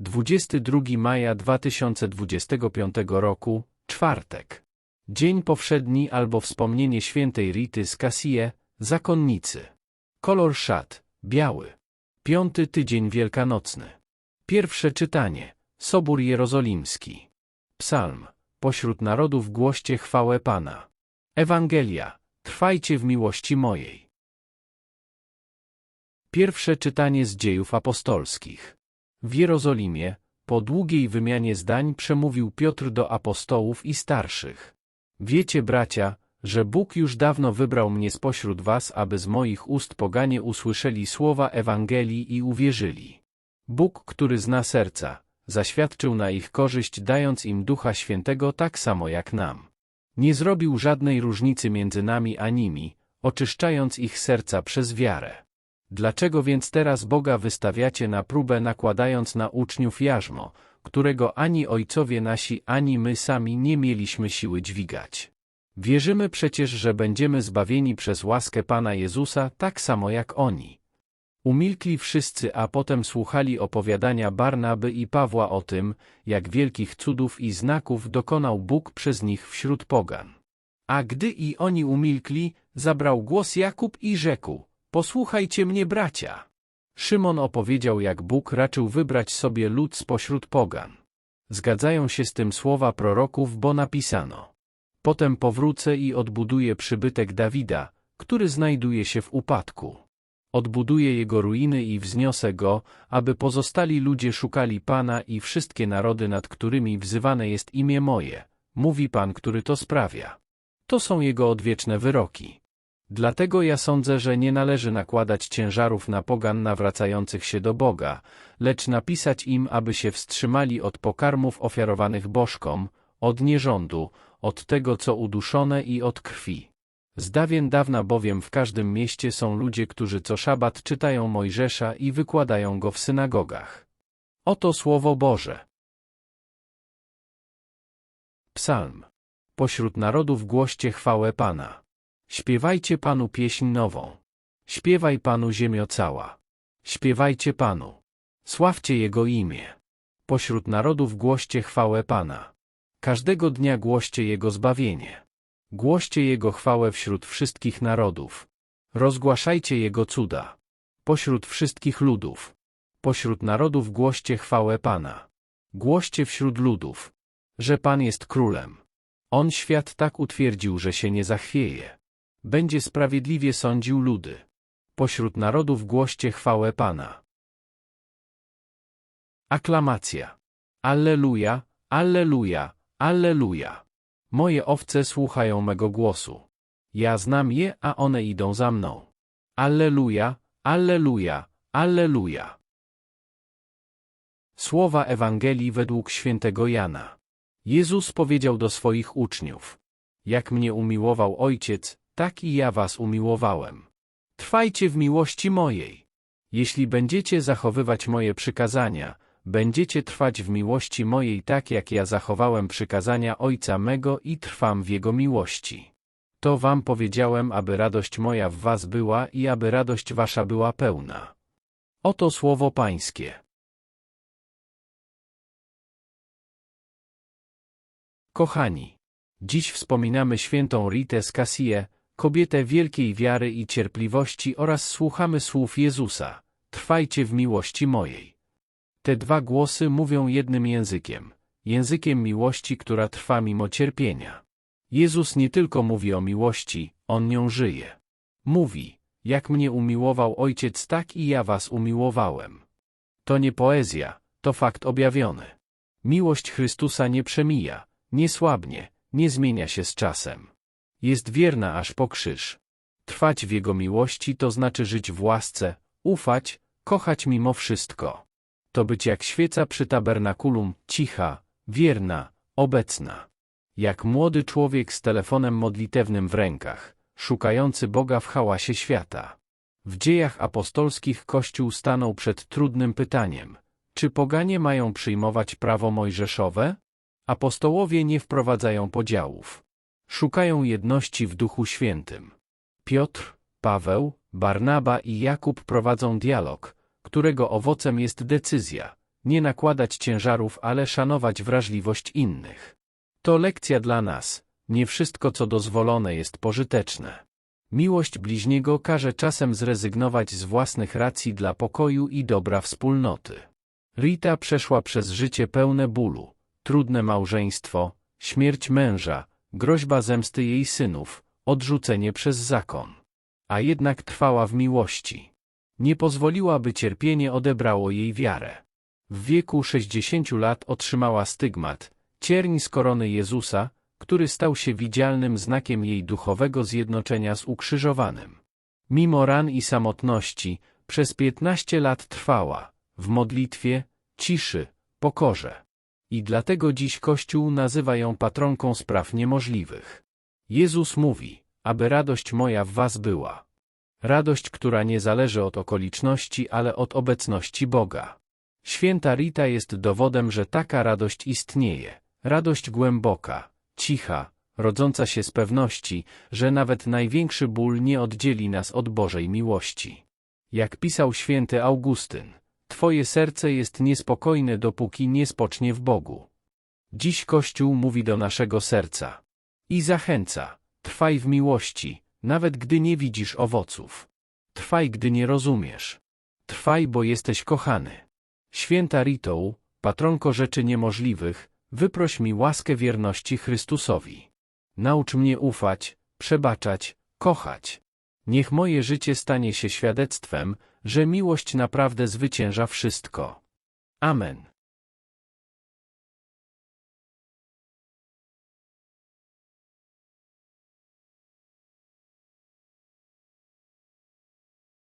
22 maja 2025 roku, czwartek. Dzień powszedni albo wspomnienie świętej Rity z Cassie, zakonnicy. Kolor szat, biały. Piąty tydzień wielkanocny. Pierwsze czytanie. Sobór Jerozolimski. Psalm. Pośród narodów głoście chwałę Pana. Ewangelia. Trwajcie w miłości mojej. Pierwsze czytanie z dziejów apostolskich. W Jerozolimie, po długiej wymianie zdań przemówił Piotr do apostołów i starszych. Wiecie, bracia, że Bóg już dawno wybrał mnie spośród was, aby z moich ust poganie usłyszeli słowa Ewangelii i uwierzyli. Bóg, który zna serca, zaświadczył na ich korzyść, dając im Ducha Świętego tak samo jak nam. Nie zrobił żadnej różnicy między nami a nimi, oczyszczając ich serca przez wiarę. Dlaczego więc teraz Boga wystawiacie na próbę nakładając na uczniów jarzmo, którego ani ojcowie nasi, ani my sami nie mieliśmy siły dźwigać? Wierzymy przecież, że będziemy zbawieni przez łaskę Pana Jezusa tak samo jak oni. Umilkli wszyscy, a potem słuchali opowiadania Barnaby i Pawła o tym, jak wielkich cudów i znaków dokonał Bóg przez nich wśród pogan. A gdy i oni umilkli, zabrał głos Jakub i rzekł, Posłuchajcie mnie, bracia. Szymon opowiedział, jak Bóg raczył wybrać sobie lud spośród pogan. Zgadzają się z tym słowa proroków, bo napisano. Potem powrócę i odbuduję przybytek Dawida, który znajduje się w upadku. Odbuduję jego ruiny i wzniosę go, aby pozostali ludzie szukali Pana i wszystkie narody, nad którymi wzywane jest imię moje, mówi Pan, który to sprawia. To są jego odwieczne wyroki. Dlatego ja sądzę, że nie należy nakładać ciężarów na pogan nawracających się do Boga, lecz napisać im, aby się wstrzymali od pokarmów ofiarowanych bożkom, od nierządu, od tego, co uduszone i od krwi. Z dawien dawna bowiem w każdym mieście są ludzie, którzy co szabat czytają Mojżesza i wykładają go w synagogach. Oto Słowo Boże. Psalm. Pośród narodów głoście chwałę Pana. Śpiewajcie Panu pieśń nową. Śpiewaj Panu ziemio cała. Śpiewajcie Panu. Sławcie Jego imię. Pośród narodów głoście chwałę Pana. Każdego dnia głoście Jego zbawienie. Głoście Jego chwałę wśród wszystkich narodów. Rozgłaszajcie Jego cuda. Pośród wszystkich ludów. Pośród narodów głoście chwałę Pana. Głoście wśród ludów, że Pan jest królem. On świat tak utwierdził, że się nie zachwieje. Będzie sprawiedliwie sądził ludy. Pośród narodów głoście chwałę Pana. Aklamacja. Alleluja, Alleluja, Alleluja. Moje owce słuchają mego głosu. Ja znam je, a one idą za mną. Alleluja, Alleluja, Alleluja. Słowa Ewangelii według świętego Jana. Jezus powiedział do swoich uczniów. Jak mnie umiłował Ojciec, tak i ja was umiłowałem. Trwajcie w miłości mojej. Jeśli będziecie zachowywać moje przykazania, będziecie trwać w miłości mojej tak jak ja zachowałem przykazania Ojca mego i trwam w Jego miłości. To wam powiedziałem, aby radość moja w was była i aby radość wasza była pełna. Oto słowo Pańskie. Kochani, dziś wspominamy świętą Ritę z Cassie, kobietę wielkiej wiary i cierpliwości oraz słuchamy słów Jezusa. Trwajcie w miłości mojej. Te dwa głosy mówią jednym językiem, językiem miłości, która trwa mimo cierpienia. Jezus nie tylko mówi o miłości, On nią żyje. Mówi, jak mnie umiłował Ojciec, tak i ja was umiłowałem. To nie poezja, to fakt objawiony. Miłość Chrystusa nie przemija, nie słabnie, nie zmienia się z czasem. Jest wierna aż po krzyż. Trwać w Jego miłości to znaczy żyć w łasce, ufać, kochać mimo wszystko. To być jak świeca przy tabernakulum, cicha, wierna, obecna. Jak młody człowiek z telefonem modlitewnym w rękach, szukający Boga w hałasie świata. W dziejach apostolskich Kościół stanął przed trudnym pytaniem. Czy poganie mają przyjmować prawo mojżeszowe? Apostołowie nie wprowadzają podziałów. Szukają jedności w Duchu Świętym. Piotr, Paweł, Barnaba i Jakub prowadzą dialog, którego owocem jest decyzja, nie nakładać ciężarów, ale szanować wrażliwość innych. To lekcja dla nas. Nie wszystko, co dozwolone, jest pożyteczne. Miłość bliźniego każe czasem zrezygnować z własnych racji dla pokoju i dobra wspólnoty. Rita przeszła przez życie pełne bólu, trudne małżeństwo, śmierć męża, groźba zemsty jej synów, odrzucenie przez zakon. A jednak trwała w miłości. Nie pozwoliła, by cierpienie odebrało jej wiarę. W wieku 60 lat otrzymała stygmat, cierń z korony Jezusa, który stał się widzialnym znakiem jej duchowego zjednoczenia z ukrzyżowanym. Mimo ran i samotności, przez 15 lat trwała, w modlitwie, ciszy, pokorze. I dlatego dziś Kościół nazywa ją patronką spraw niemożliwych. Jezus mówi, aby radość moja w was była. Radość, która nie zależy od okoliczności, ale od obecności Boga. Święta Rita jest dowodem, że taka radość istnieje. Radość głęboka, cicha, rodząca się z pewności, że nawet największy ból nie oddzieli nas od Bożej miłości. Jak pisał święty Augustyn, Twoje serce jest niespokojne, dopóki nie spocznie w Bogu. Dziś Kościół mówi do naszego serca i zachęca, trwaj w miłości, nawet gdy nie widzisz owoców. Trwaj, gdy nie rozumiesz. Trwaj, bo jesteś kochany. Święta Ritą, patronko rzeczy niemożliwych, wyproś mi łaskę wierności Chrystusowi. Naucz mnie ufać, przebaczać, kochać. Niech moje życie stanie się świadectwem, że miłość naprawdę zwycięża wszystko. Amen.